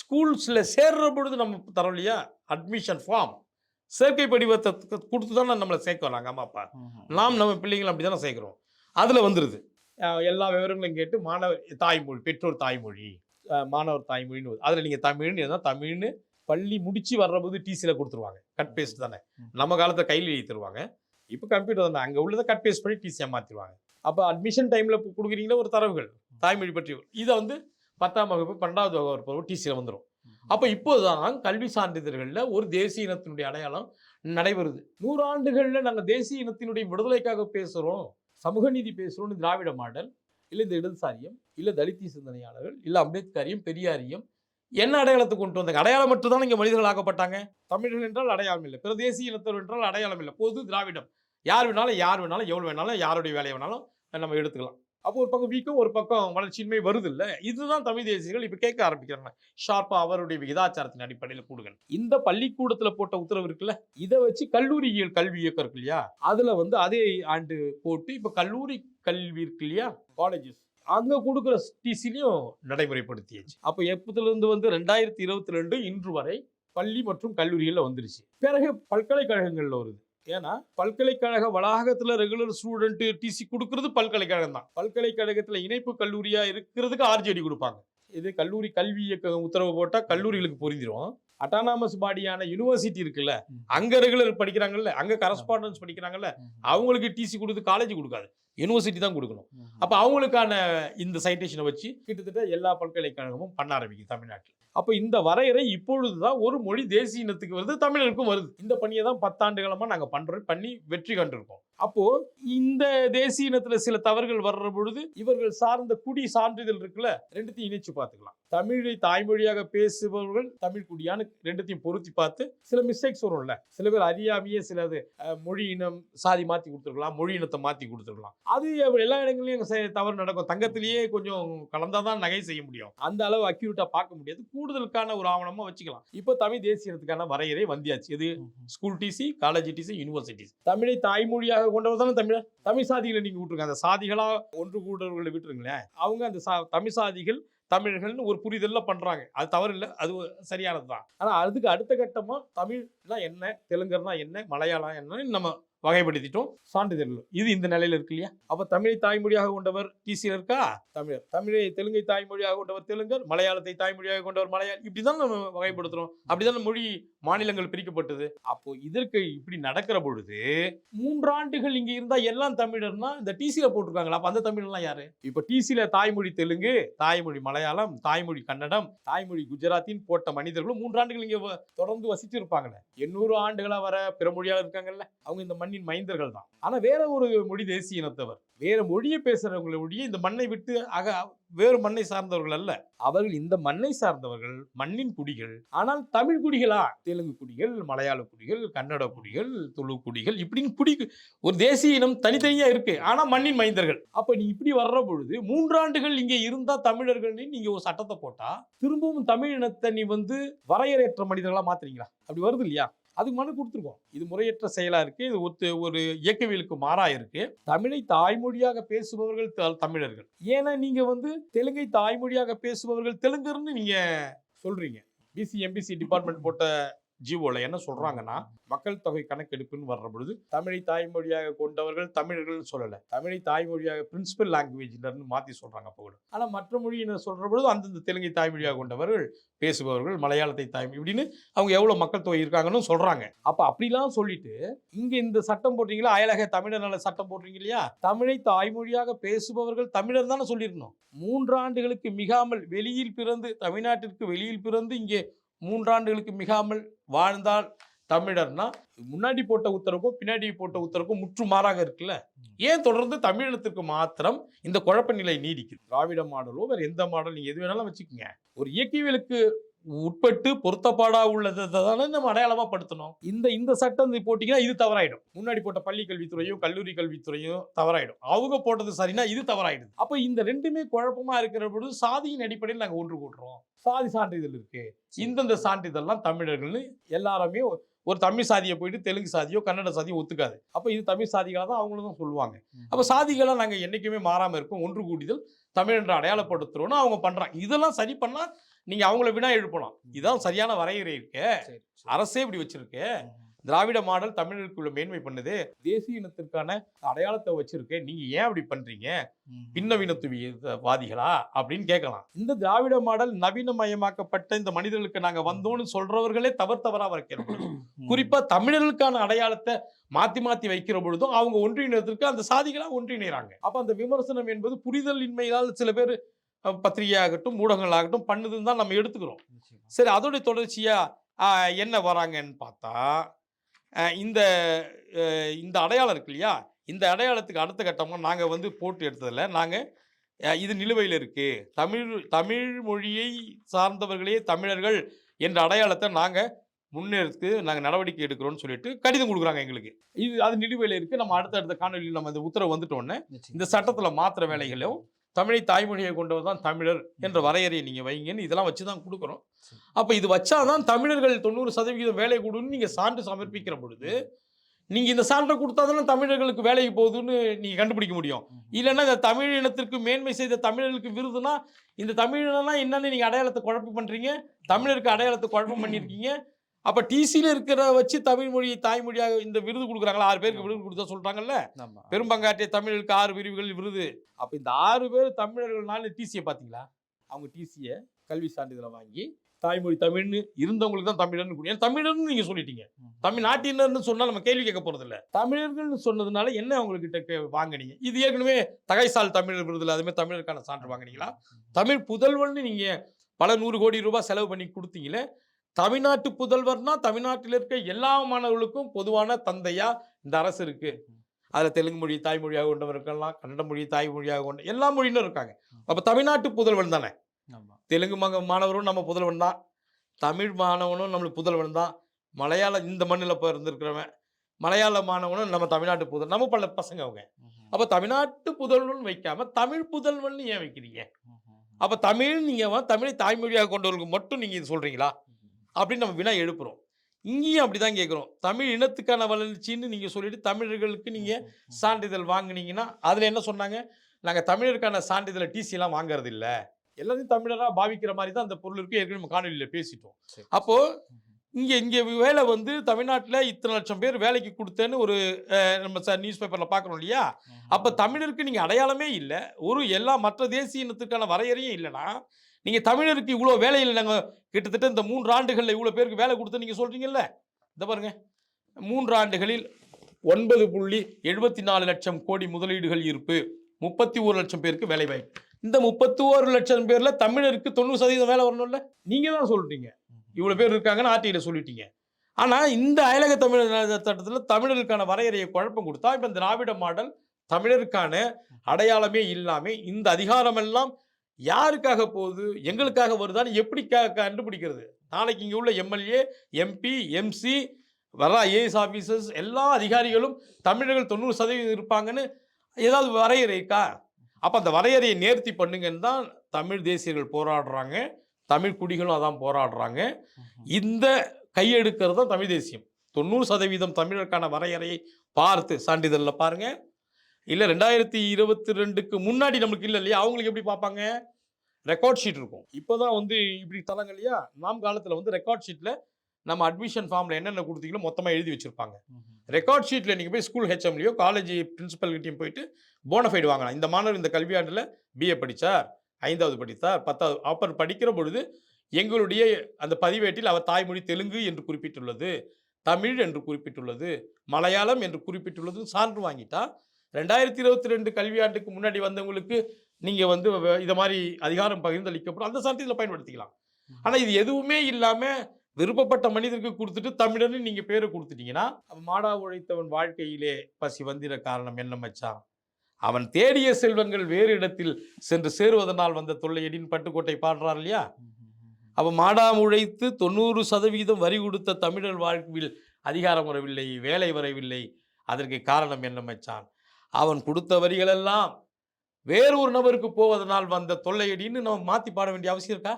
ஸ்கூல்ஸில் சேர்ற பொழுது நம்ம தரோம் இல்லையா? அட்மிஷன் ஃபார்ம் சேர்க்கை படிவத்தை கொடுத்து தான் நம்மளை சேர்க்க வராங்க அம்மா அப்பா. நாம் நம்ம பிள்ளைங்களை அப்படி தானே சேர்க்குறோம். அதில் வந்துடுது எல்லா விவரங்களையும் கேட்டு மாணவர் தாய்மொழி பெற்றோர் தாய்மொழி மாணவர் தாய்மொழின்னு அதில் நீங்கள் தமிழ்னு தமிழ்னு பள்ளி முடிச்சு வர்றபோது டிசியில் கொடுத்துருவாங்க. கட் பேஸ்ட் தானே. நம்ம காலத்தில் கையில் எழுதி தருவாங்க. இப்போ கம்ப்யூட்டர் தானே. அங்கே உள்ளதை கட் பேஸ்ட் பண்ணி டிசியாக மாற்றிடுவாங்க அப்போ அட்மிஷன் டைமில் கொடுக்குறீங்களா? ஒரு தரவுகள். தாய்மொழி பற்றி. இதை வந்து பத்தாம் வகுப்பு பன்னெண்டாவது வகுப்பு டிசியில் வந்துடும் அப்போ இப்போதான் கல்வி சான்றிதழ்களில் ஒரு தேசிய இனத்தினுடைய அடையாளம் நடைபெறுது. நூறாண்டுகளில் நாங்கள் தேசிய இனத்தினுடைய விடுதலைக்காக பேசுகிறோம் சமூக நீதி பேசுகிறோம்னு திராவிட மாடல் இல்லை இந்த இடதுசாரியம் இல்லை தலித்தி சிந்தனையாளர்கள் இல்லை அம்பேத்கரியம் பெரியாரியம் என்ன அடையாளத்தை கொண்டு வந்தாங்க? அடையாளம் மட்டும் தான் இங்கே மனிதர்கள் ஆக்கப்பட்டாங்க? தமிழர்கள் என்றால் அடையாளம் இல்லை. பிற தேசிய இனத்தவர் என்றால் அடையாளம் இல்லை. பொது திராவிடம். யார் வேணாலும் யார் வேணாலும் எவ்வளோ வேணாலும் யாருடைய வேலையை வேணாலும் நம்ம எடுத்துக்கலாம். அப்போ ஒரு பக்கம் வீக்கம் ஒரு பக்கம் வளர்ச்சியின்மை வருது இல்லை இதுதான் தமிழ் தேசியர்கள் இப்போ கேட்க ஆரம்பிக்கிறாங்க. ஷார்ப்பா அவருடைய விகிதாச்சாரத்தின் அடிப்படையில் கூடுகள் இந்த பள்ளிக்கூடத்தில் போட்ட உத்தரவு இருக்குல்ல இதை வச்சு கல்லூரியியல் கல்வி இயக்கம் இருக்கு இல்லையா? அதில் வந்து அதே ஆண்டு போட்டு இப்போ கல்லூரி கல்வி இருக்கு இல்லையா? காலேஜஸ் அங்கே கொடுக்குற டிசிலையும் நடைமுறைப்படுத்தியாச்சு. அப்போ எப்பத்துலேருந்து வந்து ரெண்டாயிரத்தி இருபத்தி ரெண்டு இன்று வரை பள்ளி மற்றும் கல்லூரிகளில் வந்துருச்சு. பிறகு பல்கலைக்கழகங்களில் வருது. ஏன்னா பல்கலைக்கழக வளாகத்துல ரெகுலர் ஸ்டூடெண்ட் டிசி கொடுக்கறது பல்கலைக்கழகம் தான். பல்கலைக்கழகத்துல இணைப்பு கல்லூரியா இருக்கிறதுக்கு ஆர்ஜேடி கொடுப்பாங்க. இது கல்லூரி கல்வி இயக்கம் உத்தரவு போட்டா கல்லூரிகளுக்கு பொருந்திரும். அட்டானாமஸ் பாடியான யூனிவர்சிட்டி இருக்குல்ல அங்க ரெகுலர் படிக்கிறாங்கல்ல அங்க கரஸ்பாண்டன்ஸ் படிக்கிறாங்கல்ல அவங்களுக்கு டிசி கொடுத்து காலேஜ் கொடுக்காது. யூனிவர்சிட்டி தான் கொடுக்கணும். அப்போ அவங்களுக்கான இந்த சைட்டேஷனை வச்சு கிட்டத்தட்ட எல்லா பல்கலைக்கழகமும் பண்ண ஆரம்பிக்குது தமிழ்நாட்டில். அப்போ இந்த வரையறை இப்பொழுதுதான் ஒரு மொழி தேசிய இனத்துக்கு வருது தமிழருக்கும் வருது. இந்த பணியை தான் பத்தாண்டு காலமா நாங்க பண்றோம் பண்ணி வெற்றி கண்டிருக்கோம். அப்போ இந்த தேசிய இனத்துல சில தவறுகள் வர்ற பொழுது இவர்கள் சார்ந்த குடி சான்றிதழ் இருக்குல்ல ரெண்டுத்தையும் இணைச்சு பார்த்துக்கலாம். தமிழை தாய்மொழியாக பேசுபவர்கள் தமிழ் குடியான்னு ரெண்டுத்தையும் பொருத்தி பார்த்து சில மிஸ்டேக்ஸ் வரும்ல. சில பேர் அறியாமையே சிலது அஹ், மொழி இனம் சாதி மாத்தி கொடுத்துருக்கலாம் மொழி இனத்தை மாத்தி கொடுத்துருக்கலாம். அது எல்லா இடங்களையும் தவறு நடக்கும். தங்கத்திலேயே கொஞ்சம் கலந்தாதான் நகை செய்ய முடியும். அந்த அளவு அக்யூரேட்டா பார்க்க முடியாது. கூடுதலுக்கான ஒரு ஆவணமா வச்சுக்கலாம். இப்போ தமிழ் தேசியத்துக்கான வரையறை வந்தியாச்சு. இது school TC college TC universities தமிழை தாய்மொழியாக கொண்டவர் தானே தமிழர் தமிழ் சாதிகளை நீங்க விட்டுருங்க. அந்த சாதிகளா ஒன்று கூடுறவர்களை விட்டுருங்களேன். அவங்க அந்த சா தமிழ் சாதிகள் தமிழர்கள்னு ஒரு புரிதல்ல பண்றாங்க. அது தவறு இல்லை அது சரியானது தான் ஆனா அதுக்கு அடுத்த கட்டமா தமிழ்னா என்ன? தெலுங்கர்னா என்ன? மலையாளம் என்னன்னு நம்ம வகைப்படுத்திட்டோம். சான்றிதழ் இது இந்த நிலையில இருக்கு இல்லையா? அப்ப தமிழை தாய்மொழியாக கொண்டவர் டிசியில் இருக்கா? தமிழர். தமிழை தெலுங்கை தாய்மொழியாக கொண்டவர் தெலுங்கர் மலையாளத்தை தாய்மொழியாக கொண்டவர் மலையாளம் இப்படிதான் நம்ம வகைப்படுத்துறோம். அப்படிதான் மொழி மாநிலங்கள் பிரிக்கப்பட்டது. அப்போ இதற்கு இப்படி நடக்கிற பொழுது மூன்றாண்டுகள் இங்க இருந்தா எல்லாம் தமிழர்னா இந்த டிசியில போட்டிருக்காங்களா? அப்ப அந்த தமிழர்லாம் யாரு? இப்ப டிசியில தாய்மொழி தெலுங்கு தாய்மொழி மலையாளம் தாய்மொழி கன்னடம் தாய்மொழி குஜராத்தின் போட்ட மனிதர்களும் மூன்றாண்டுகள் இங்க வ- தொடர்ந்து வசிச்சு இருப்பாங்களே எண்ணூறு ஆண்டுகளா வர பிற மொழியாளர் இருக்காங்கல்ல. அவங்க இந்த மண் மண்ணின் மைந்தர்கள் தான். ஆனால் வேற ஒரு மொழி தேசிய இனத்தவர். வேற மொழியை பேசுறவங்களுடைய இந்த மண்ணை விட்டு அக வேறு மண்ணை சார்ந்தவர்கள் அல்ல. அவர்கள் இந்த மண்ணை சார்ந்தவர்கள் மண்ணின் குடிகள். ஆனால் தமிழ் குடிகளா? தெலுங்கு குடிகள் மலையாள குடிகள் கன்னட குடிகள் துளு குடிகள் இப்படின்னு குடி ஒரு தேசிய இனம் தனித்தனியா இருக்கு. ஆனா மண்ணின் மைந்தர்கள். அப்ப நீ இப்படி வர்ற பொழுது மூன்றாண்டுகள் இங்க இருந்தா தமிழர்கள்னு நீங்க ஒரு சட்டத்தை போட்டா திரும்பவும் தமிழ் இனத்தை நீ வந்து வரையறையற்ற மனிதர்களா மாத்துறீங்களா? அப்படி வருது இல்லையா? அதுக்கு மனு கொடுத்துருக்கோம். இது முறையற்ற செயலாக இருக்குது இது ஒத்து ஒரு இயக்கவியலுக்கு மாறாக இருக்குது தமிழை தாய்மொழியாக பேசுபவர்கள் த- தமிழர்கள். ஏன்னா நீங்கள் வந்து தெலுங்கை தாய்மொழியாக பேசுபவர்கள் தெலுங்குன்னு நீங்கள் சொல்கிறீங்க பிசி எம்பிசி டிபார்ட்மெண்ட் போட்ட ஜிஓல என்ன சொல்றாங்கன்னா மக்கள் தொகை கணக்கெடுப்புன்னு வர்ற பொழுது தமிழை தாய்மொழியாக கொண்டவர்கள் தமிழர்கள் சொல்லல. தமிழை தாய்மொழியாக பிரின்சிபல் லாங்குவேஜ்னு மாத்தி சொல்றாங்க அப்போ கூட. ஆனா மற்ற மொழியினர் சொல்ற பொழுது அந்தந்த தெலுங்கை தாய்மொழியாக கொண்டவர்கள் பேசுபவர்கள் மலையாளத்தை தாய்மொழி இப்படின்னு அவங்க எவ்வளவு மக்கள் தொகை இருக்காங்கன்னு சொல்றாங்க. அப்ப அப்படிலாம் சொல்லிட்டு இங்க இந்த சட்டம் போடுறீங்களா? அயலக தமிழர் நல சட்டம் போடுறீங்க இல்லையா? தமிழை தாய்மொழியாக பேசுபவர்கள் தமிழர் தானே சொல்லியிருக்கணும். மூன்றாண்டுகளுக்கு மிகாமல் வெளியில் பிறந்து தமிழ்நாட்டிற்கு வெளியில் பிறந்து இங்கே மூன்றாண்டுகளுக்கு மிகாமல் வாழ்ந்தால் தமிழர்னா முன்னாடி போட்ட உத்தரவுக்கும் பின்னாடி போட்ட உத்தரவுக்கும் முற்று மாறாக இருக்குல்ல ஏன் தொடர்ந்து தமிழினத்திற்கு மாத்திரம் இந்த குழப்ப நிலை நீடிக்குது? திராவிட மாடலோ வேற எந்த மாடல் நீங்க எது வேணாலும் வச்சுக்கோங்க. ஒரு இயக்கவியலுக்கு உட்பட்டு பொருத்தப்பாடா உள்ளதை தானே நம்ம அடையாளமா படுத்தணும் இந்த இந்த சட்டம் போட்டீங்கன்னா இது தவறாயிடும். முன்னாடி போட்ட பள்ளி கல்வித்துறையும் கல்லூரி கல்வித்துறையும் தவறாயிடும். அவங்க போட்டது சரினா இது தவறாயிடுது. அப்ப இந்த ரெண்டுமே குழப்பமா இருக்கிற பொழுது சாதியின் அடிப்படையில் நாங்க ஒன்று கூட்டுறோம். சாதி சான்றிதழ் இருக்கு. இந்தந்த சான்றிதழ்லாம் தமிழர்கள்னு எல்லாருமே ஒரு தமிழ் சாதியை போயிட்டு தெலுங்கு சாதியோ கன்னட சாதியோ ஒத்துக்காது. அப்ப இது தமிழ் சாதிகளாக தான் அவங்களும் தான் சொல்லுவாங்க. அப்ப சாதிகளா நாங்க என்னைக்குமே மாறாம இருக்கோம். ஒன்று கூடிதல் தமிழ் என்று அடையாளப்படுத்துறோம்னு அவங்க பண்றாங்க. இதெல்லாம் சரி பண்ணா நீங்க அவங்கள வினா எழுப்பலாம் இதான் சரியான வரையறை இருக்கு. அரசே இப்படி வச்சிருக்கு. திராவிட மாடல் தமிழருக்குள்ள மேன்மை பண்ணுது. தேசிய இனத்திற்கான அடையாளத்தை வச்சிருக்கு. நீங்க ஏன் அப்படி பண்றீங்க? பின்னவீனத்துவவாதிகளா அப்படின்னு கேட்கலாம். இந்த திராவிட மாடல் நவீனமயமாக்கப்பட்ட இந்த மனிதர்களுக்கு நாங்க வந்தோம்னு சொல்றவர்களே தவறு தவறா வைக்கிறோம் குறிப்பா தமிழர்களுக்கான அடையாளத்தை மாத்தி மாத்தி வைக்கிற பொழுதும் அவங்க ஒன்றிணைறதுக்கு அந்த சாதிகளா ஒன்றிணைறாங்க அப்ப அந்த விமர்சனம் என்பது புரிதல் இன்மையால் சில பேர் பத்திரிகையாகட்டும் ஊடகங்களாகட்டும் பண்ணுதுன்னு தான் நம்ம எடுத்துக்கிறோம். சரி அதோடைய தொடர்ச்சியா ஆஹ், என்ன வராங்கன்னு பார்த்தா இந்த இந்த அடையாளம் இருக்கு இல்லையா? இந்த அடையாளத்துக்கு அடுத்த கட்டமாக நாங்கள் வந்து போட்டு எடுத்ததில்ல. நாங்கள் இது நிலுவையில் இருக்கு. தமிழ் தமிழ் மொழியை சார்ந்தவர்களே தமிழர்கள் என்ற அடையாளத்தை நாங்கள் முன்னெடுத்து நாங்கள் நடவடிக்கை எடுக்கிறோம்னு சொல்லிட்டு கடிதம் கொடுக்குறாங்க எங்களுக்கு. இது அது நிலுவையில் இருக்கு. நம்ம அடுத்த அடுத்த காணொலியில் நம்ம இந்த உத்தரவு வந்துட்டோன்னே இந்த சட்டத்தில் மாத்திர வேலைகளும் தமிழை தாய்மொழியை கொண்டவர் தான் தமிழர் என்ற வரையறையை நீங்கள் வைங்கன்னு இதெல்லாம் வச்சு தான் கொடுக்குறோம் அப்போ இது வச்சாதான் தமிழர்கள் தொண்ணூறு சதவிகிதம் வேலை கொடுன்னு நீங்கள் சான்று சமர்ப்பிக்கிற பொழுது நீங்கள் இந்த சான்றை கொடுத்தா தானே தமிழர்களுக்கு வேலைக்கு போகுதுன்னு நீங்கள் கண்டுபிடிக்க முடியும். இல்லைன்னா இந்த தமிழ் இனத்திற்கு மேன்மை செய்த தமிழர்களுக்கு விருதுனா இந்த தமிழனா என்னன்னு நீங்கள் அடையாளத்தை குழப்பம் பண்ணுறீங்க தமிழருக்கு அடையாளத்தை குழப்பம் பண்ணியிருக்கீங்க அப்போ டிசியில் இருக்கிற வச்சு தமிழ் மொழியை தாய்மொழியாக இந்த விருது கொடுக்குறாங்களா? ஆறு பேருக்கு விருது கொடுத்தா சொல்கிறாங்கல்ல பெரும்பங்காற்றிய தமிழருக்கு ஆறு பிரிவுகள் விருது. அப்போ இந்த ஆறு பேர் தமிழர்கள்னால டிசியை பார்த்தீங்களா அவங்க டிசியை கல்வி சான்றிதழை வாங்கி தாய்மொழி தமிழ்னு இருந்தவங்களுக்கு தான் தமிழர்னு கூடிய தமிழர்னு நீங்கள் சொல்லிட்டீங்க. தமிழ்நாட்டினர்னு சொன்னால் நம்ம கேள்வி கேட்க போகிறதில்ல தமிழர்கள்னு சொன்னதுனால என்ன அவங்கக்கிட்ட வாங்குனீங்க? இது ஏற்கனவே தகைசால் தமிழர் விருதுல அதுமாதிரி தமிழருக்கான சான்று வாங்குனீங்களா? தமிழ் புதல்வர்னு நீங்கள் பல நூறு கோடி ரூபாய் செலவு பண்ணி கொடுத்தீங்களே தமிழ்நாட்டு புதல்வர்னா தமிழ்நாட்டில் இருக்க எல்லா மாணவர்களுக்கும் பொதுவான தந்தையா இந்த அரசு இருக்கு. அதில் தெலுங்கு மொழி தாய்மொழியாக கொண்டவர் இருக்கலாம் கன்னட மொழி தாய்மொழியாக கொண்ட எல்லா மொழியினரும் இருக்காங்க. அப்போ தமிழ்நாட்டு புதல்வன் தானே? தெலுங்கு மக மாணவரும் நம்ம புதல்வன் தான். தமிழ் மாணவனும் நம்மளுக்கு புதல்வன் தான். மலையாள இந்த மண்ணில் இப்போ இருந்திருக்கிறவன் மலையாள மாணவனும் நம்ம தமிழ்நாட்டு புதல் நம்ம பல பசங்க அவங்க. அப்போ தமிழ்நாட்டு புதல்வன் வைக்காம தமிழ் புதல்வன் ஏன் வைக்கிறீங்க? அப்போ தமிழ் நீங்கள் தமிழை தாய்மொழியாக கொண்டவர்களுக்கு மட்டும் நீங்கள் இது சொல்கிறீங்களா அப்படின்னு நம்ம வினா எழுப்புறோம். இங்கேயும் அப்படி தான் கேட்குறோம். தமிழ் இனத்துக்கான வளர்ச்சின்னு நீங்கள் சொல்லிட்டு தமிழர்களுக்கு நீங்கள் சான்றிதழ் வாங்குனீங்கன்னா அதில் என்ன சொன்னாங்க? நாங்கள் தமிழருக்கான சான்றிதழை டிசிலாம் வாங்குறது இல்லை எல்லாத்தையும் தமிழராக பாவிக்கிற மாதிரி தான் அந்த பொருள் இருக்கு. ஏற்கனவே நம்ம காணொலியில் பேசிட்டோம். சரி. அப்போ இங்கே இங்கே வேலை வந்து தமிழ்நாட்டில் இத்தனை லட்சம் பேர் வேலைக்கு கொடுத்தேன்னு ஒரு நம்ம சார் நியூஸ் பேப்பரில் பார்க்குறோம் இல்லையா? அப்போ தமிழருக்கு நீங்கள் அடையாளமே இல்லை. ஒரு எல்லா மற்ற தேசிய இனத்துக்கான வரையறையும் இல்லைன்னா நீங்கள் தமிழருக்கு இவ்வளோ வேலையில் நாங்கள் கிட்டத்தட்ட இந்த மூன்று ஆண்டுகளில் இவ்வளோ பேருக்கு வேலை கொடுத்து நீங்கள் சொல்கிறீங்கல்ல இந்த பாருங்கள் மூன்று ஆண்டுகளில் ஒன்பது புள்ளி எழுபத்தி நாலு லட்சம் கோடி முதலீடுகள் இருப்பு முப்பத்தி ஒரு லட்சம் பேருக்கு வேலை வாய்ப்பு. இந்த முப்பத்தி ஒரு லட்சம் பேரில் தமிழருக்கு தொண்ணூறு சதவீதம் வேலை வரணும்ல? நீங்கள் தான் சொல்கிறீங்க இவ்வளோ பேர் இருக்காங்கன்னு ஆர்டிஐல சொல்லிட்டீங்க. ஆனால் இந்த அயலக தமிழர் சட்டத்தில் தமிழருக்கான வரையறையை குழப்பம் கொடுத்தா இப்போ இந்த திராவிட மாடல் தமிழருக்கான அடையாளமே இல்லாமல் இந்த அதிகாரமெல்லாம் யாருக்காக போகுது? எங்களுக்காக வருதான்னு எப்படி கண்டுபிடிக்கிறது? நாளைக்கு இங்கே உள்ள எம்எல்ஏ எம்பி எம்சி வர ஐஏஎஸ் ஆஃபீஸர்ஸ் எல்லா அதிகாரிகளும் தமிழர்கள் தொண்ணூறு சதவீதம் இருப்பாங்கன்னு ஏதாவது வரையறை இருக்கா? அப்போ அந்த வரையறையை நேர்த்தி பண்ணுங்கன்னு தான் தமிழ் தேசியர்கள் போராடுறாங்க. தமிழ் குடிகளும் அதான் போராடுறாங்க. இந்த கையெடுக்கிறது தான் தமிழ் தேசியம். தொண்ணூறு சதவீதம் தமிழருக்கான வரையறையை பார்த்து சான்றிதழில் பாருங்க. இல்லை ரெண்டாயிரத்தி இருபத்தி ரெண்டுக்கு முன்னாடி நமக்கு இல்லை இல்லையா? அவங்களுக்கு எப்படி பார்ப்பாங்க? ரெக்கார்ட் ஷீட் இருக்கும். இப்போ தான் வந்து இப்படி தரங்க இல்லையா? நாம் காலத்தில் வந்து ரெக்கார்ட் ஷீட்டில் நம்ம அட்மிஷன் ஃபார்மில் என்னென்ன கொடுத்தீங்களோ மொத்தமாக எழுதி வச்சுருப்பாங்க. ரெக்கார்ட் ஷீட்டில் நீங்கள் போய் ஸ்கூல் ஹெச்எம்லையோ காலேஜ் பிரின்சிபல்கிட்டையும் போயிட்டு போனஃபைடு வாங்கலாம். இந்த மாணவர் இந்த கல்வியாண்டில் பிஏ படித்தார் ஐந்தாவது படித்தார் பத்தாவது அப்புறம் படிக்கிற பொழுது எங்களுடைய அந்த பதிவேட்டில் அவர் தாய்மொழி தெலுங்கு என்று குறிப்பிட்டுள்ளது தமிழ் என்று குறிப்பிட்டுள்ளது மலையாளம் என்று குறிப்பிட்டுள்ளது சான்று வாங்கிட்டா ரெண்டாயிரத்தி இருபத்தி ரெண்டு கல்வியாண்டுக்கு முன்னாடி வந்தவங்களுக்கு நீங்கள் வந்து இதை மாதிரி அதிகாரம் பகிர்ந்தளிக்கப்படும். அந்த சான்றிதழை பயன்படுத்திக்கலாம். ஆனால் இது எதுவுமே இல்லாமல் விருப்பப்பட்ட மனிதருக்கு கொடுத்துட்டு தமிழன்னு நீங்கள் பேரை கொடுத்துட்டீங்கன்னா மாடா உழைத்தவன் வாழ்க்கையிலே பசி வந்திர காரணம் என்ன மச்சான்? அவன் தேடிய செல்வங்கள் வேறு இடத்தில் சென்று சேருவதனால் வந்த தொல்லையடின்னு பட்டுக்கோட்டை பாடுறார் இல்லையா? அவன் மாடா உழைத்து தொண்ணூறு சதவீதம் வரி கொடுத்த தமிழர் வாழ்வில் அதிகாரம் வரவில்லை வேலை வரவில்லை. அதற்கு காரணம் என்ன மச்சான்? அவன் கொடுத்த வரிகளெல்லாம் வேறொரு நபருக்கு போவதனால் வந்த தொல்லையடின்னு நம்ம மாற்றி பாட வேண்டிய அவசியம் இருக்கா?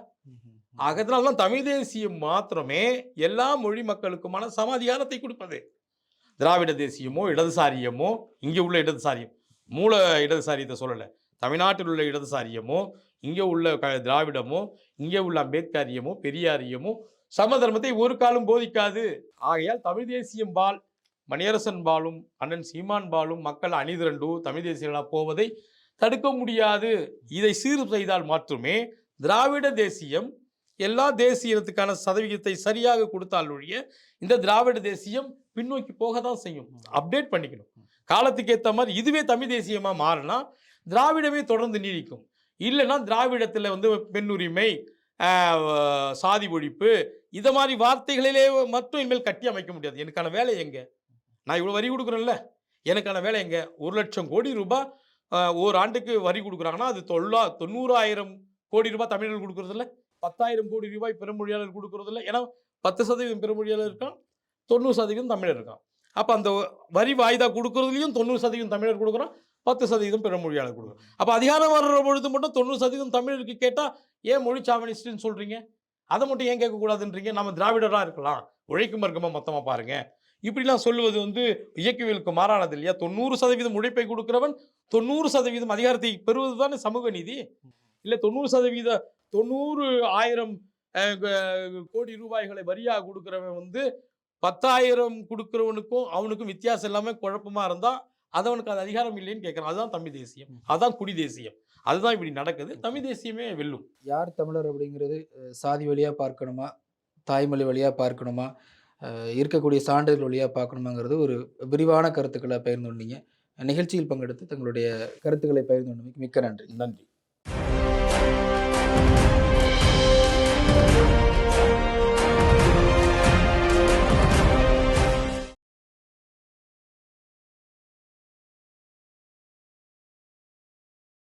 ஆகத்தினால தான் தமிழ் தேசியம் மாத்திரமே எல்லா மொழி மக்களுக்குமான சம அதிகாரத்தை கொடுப்பது. திராவிட தேசியமோ இடதுசாரியமோ இங்கே உள்ள இடதுசாரியம் மூல இடதுசாரியத்தை சொல்லலை. தமிழ்நாட்டில் உள்ள இடதுசாரியமோ இங்கே உள்ள க திராவிடமோ இங்கே உள்ள அம்பேத்கரியமோ பெரியாரியமோ சமதர்மத்தை ஒரு காலம் போதிக்காது. ஆகையால் தமிழ் தேசியம் பால் மணியரசன் பாலும் அண்ணன் சீமான் பாலும் மக்கள் அணிதிரண்டு தமிழ் தேசியர்களாக போவதை தடுக்க முடியாது. இதை சீர் செய்தால் மட்டுமே திராவிட தேசியம் எல்லா தேசியத்துக்கான சதவிகிதத்தை சரியாக கொடுத்தால் ஒழிய இந்த திராவிட தேசியம் பின்னோக்கி போக தான் செய்யும். அப்டேட் பண்ணிக்கணும். காலத்துக்கு ஏற்ற மாதிரி இதுவே தமிழ் தேசியமாக மாறினா திராவிடமே தொடர்ந்து நீடிக்கும். இல்லைன்னா திராவிடத்தில் வந்து பெண்ணுரிமை சாதி ஒழிப்பு இதை மாதிரி வார்த்தைகளிலே மட்டும் இனிமேல் கட்டி அமைக்க முடியாது. எனக்கான வேலை எங்கே? நான் இவ்வளோ வரி கொடுக்குறேன்ல? எனக்கான வேலை எங்கே? ஒரு லட்சம் கோடி ரூபாய் ஒரு ஆண்டுக்கு வரி கொடுக்குறாங்கன்னா அது தொள்ளா தொண்ணூறாயிரம் கோடி ரூபாய் தமிழர்கள் கொடுக்குறதில்ல. பத்தாயிரம் கோடி ரூபாய் பிறமொழியாளர் கொடுக்குறதில்ல. ஏன்னா பத்து சதவீதம் பிறமொழியாளர் இருக்கான் தொண்ணூறு சதவீதம் தமிழர் இருக்கான். அப்போ அந்த வரி வாய்தா கொடுக்குறதுலையும் தொண்ணூறு சதவீதம் தமிழர் கொடுக்குறோம் பத்து சதவீதம் பிறமொழியாளர் கொடுக்குறோம் அப்போ அதிகாரம் வர்ற பொழுது மட்டும் தொண்ணூறு சதவீதம் தமிழருக்கு கேட்டால் ஏன் மொழி சாவனிஸ்ட்னு சொல்கிறீங்க அதை மட்டும் ஏன் கேட்கக்கூடாதுன்றீங்க? நம்ம திராவிடராக இருக்கலாம். உழைக்கும் வர்க்கமாக மொத்தமாக பாருங்கள் இப்படிலாம் சொல்லுவது வந்து இயக்கவியலுக்கு மாறானது இல்லையா? தொண்ணூறு சதவீதம் உழைப்பை கொடுக்கிறவன் தொண்ணூறு சதவீதம் அதிகாரத்தை பெறுவது தானே சமூக நீதி? இல்லை தொண்ணூறு சதவீத தொண்ணூறு ஆயிரம் கோடி ரூபாய்களை வரியாக கொடுக்குறவன் வந்து பத்தாயிரம் கொடுக்குறவனுக்கும் அவனுக்கும் வித்தியாசம் இல்லாமல் குழப்பமா இருந்தால் அது அவனுக்கு அது அதிகாரம் இல்லைன்னு கேட்குறான் அதுதான் தமிழ் தேசியம். அதுதான் குடி தேசியம். அதுதான் இப்படி நடக்குது. தமிழ் தேசியமே வெல்லும். யார் தமிழர் அப்படிங்கிறது சாதி வழியாக பார்க்கணுமா? தாய்மொழி வழியாக பார்க்கணுமா? இருக்கக்கூடிய சான்றிதழ் வழியாக பார்க்கணுமாங்கிறது ஒரு விரிவான கருத்துக்களை பகிர்ந்து கொண்டீங்க நிகழ்ச்சியில் பங்கெடுத்து தங்களுடைய கருத்துக்களை பகிர்ந்து கொண்டு மிக்க நன்றி. நன்றி.